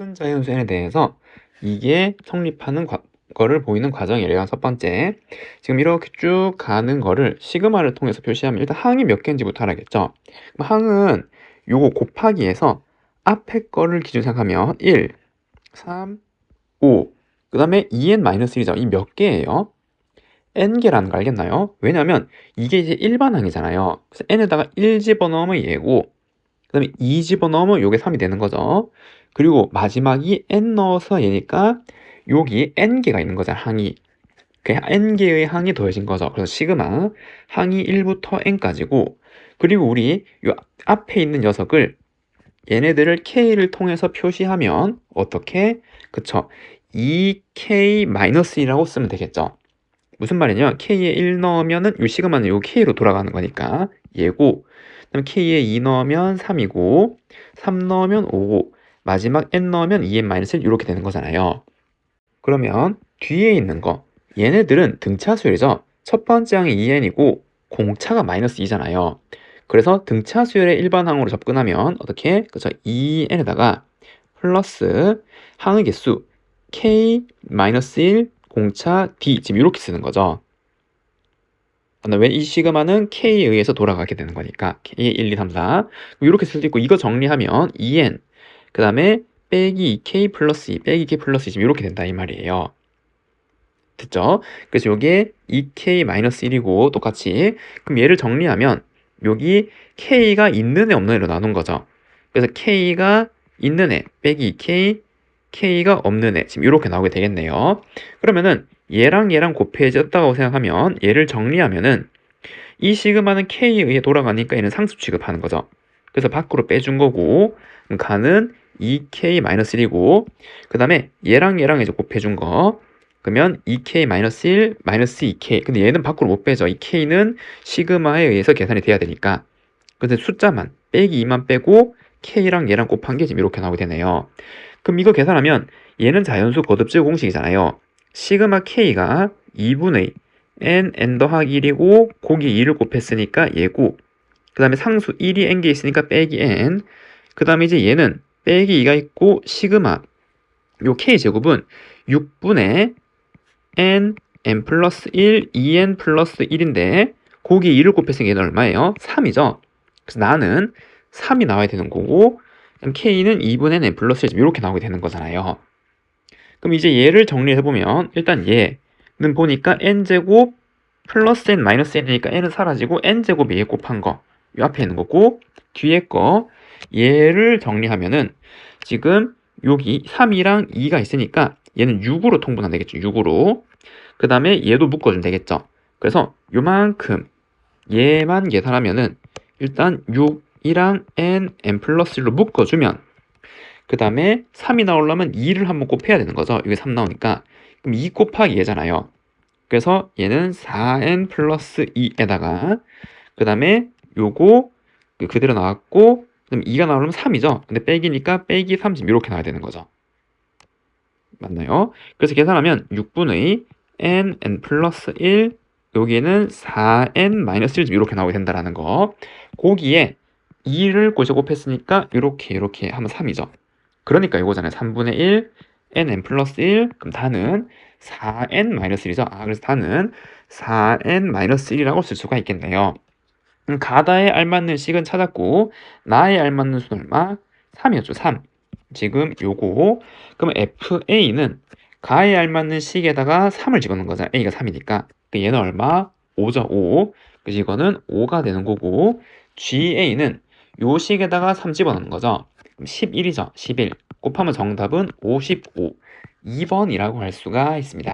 모든 자연수 n에 대해서 이게 성립하는 과- 거를 보이는 과정이래요. 첫 번째. 지금 이렇게 쭉 가는 거를 시그마를 통해서 표시하면 일단 항이 몇 개인지부터 알아야겠죠. 항은 요거 곱하기해서 앞에 거를 기준 생각하면 1, 3, 5, 그 다음에 2n-1이죠. 이 몇 개예요? n개라는 거 알겠나요? 왜냐면 이게 이제 일반항이잖아요. 그래서 n에다가 1 집어넣으면 얘고 그 다음에 2 집어넣으면 요게 3이 되는 거죠. 그리고 마지막이 n 넣어서 얘니까 여기 n개가 있는 거잖아, 항이. 그 n개의 항이 더해진 거죠. 그래서 시그마 항이 1부터 n까지고 그리고 우리 요 앞에 있는 녀석을 얘네들을 k를 통해서 표시하면 어떻게? 그쵸. 2k-1이라고 쓰면 되겠죠. 무슨 말이냐? k에 1 넣으면은 요 시그마는 요 k로 돌아가는 거니까 얘고 그다음 k에 2 넣으면 3이고 3 넣으면 5고 마지막 n 넣으면 2n-1 이렇게 되는 거잖아요. 그러면 뒤에 있는 거 얘네들은 등차수열이죠. 첫 번째 항이 2n이고 공차가 마이너스 2잖아요. 그래서 등차수열의 일반 항으로 접근하면 어떻게? 그죠? 2n에다가 플러스 항의 개수 k-1 공차 d 지금 이렇게 쓰는 거죠. 왜이 시그마는 k에 의해서 돌아가게 되는 거니까 k 1, 2, 3, 4 이렇게 쓸 수 있고 이거 정리하면 2n 그 다음에 빼기 2k 플러스 2 빼기 k 플러스 2 지금 이렇게 된다 이 말이에요. 됐죠? 그래서 요게 2k-1이고 똑같이 그럼 얘를 정리하면 여기 k가 있는 애 없는 애로 나눈 거죠. 그래서 k가 있는 애 빼기 2k k가 없는 애 지금 이렇게 나오게 되겠네요. 그러면은 얘랑 얘랑 곱해졌다고 생각하면 얘를 정리하면은 이 시그마는 k에 의해 돌아가니까 얘는 상수 취급하는 거죠. 그래서 밖으로 빼준 거고 가는 2k-1이고 그 다음에 얘랑 얘랑 이제 곱해준 거 그러면 2k-1 마이너스 2k 근데 얘는 밖으로 못 빼죠. 이 k는 시그마에 의해서 계산이 돼야 되니까 근데 숫자만 빼기 2만 빼고 k랑 얘랑 곱한 게 지금 이렇게 나오게 되네요. 그럼 이거 계산하면 얘는 자연수 거듭제 공식이잖아요. 시그마 k가 2분의 n n 더하기 1이고 거기 2를 곱했으니까 얘고 그 다음에 상수 1이 n개 있으니까 빼기 n 그 다음에 이제 얘는 빼기 2가 있고 시그마 요 k 제곱은 6분의 n n 플러스 1 2n 플러스 1인데 거기 2를 곱했으니까 얘는 얼마예요? 3이죠. 그래서 나는 3이 나와야 되는 거고 k는 2분의 n 플러스 1 이렇게 나오게 되는 거잖아요. 그럼 이제 얘를 정리해 보면 일단 얘는 보니까 n제곱 플러스 n 마이너스 n이니까 n은 사라지고 n제곱 얘 곱한 거 이 앞에 있는 거고 뒤에 거 얘를 정리하면은 지금 여기 3이랑 2가 있으니까 얘는 6으로 통분하면 되겠죠. 6으로. 그 다음에 얘도 묶어주면 되겠죠. 그래서 요만큼 얘만 계산하면은 일단 6이랑 n, n 플러스 1로 묶어주면 그 다음에 3이 나오려면 2를 한번 곱해야 되는 거죠. 여기 3 나오니까. 그럼 2 곱하기 얘잖아요. 그래서 얘는 4n 플러스 2에다가 그 다음에 요거 그 그대로 나왔고 그럼 2가 나오려면 3이죠. 근데 빼기니까 빼기 30 이렇게 나와야 되는 거죠. 맞나요? 그래서 계산하면 6분의 n, n 플러스 1 여기에는 4n 마이너스 1 이렇게 나오게 된다라는 거. 거기에 2를 고시 곱했으니까 이렇게 이렇게 하면 3이죠. 그러니까 이거잖아요. 3분의 1 n, n 플러스 1 그럼 다는 4n 마이너스 1이죠. 아 그래서 다는 4n 마이너스 1이라고 쓸 수가 있겠네요. 음, 가다에 알맞는 식은 찾았고 나에 알맞는 수는 얼마? 3이었죠. 3. 지금 요거 그러면 FA는 가에 알맞는 식에다가 3을 집어넣은 거잖아요. A가 3이니까. 얘는 얼마? 5죠. 5. 그래서 이거는 5가 되는 거고 GA는 요 식에다가 3 집어넣는 거죠. 11이죠. 11. 곱하면 정답은 55. 2번이라고 할 수가 있습니다.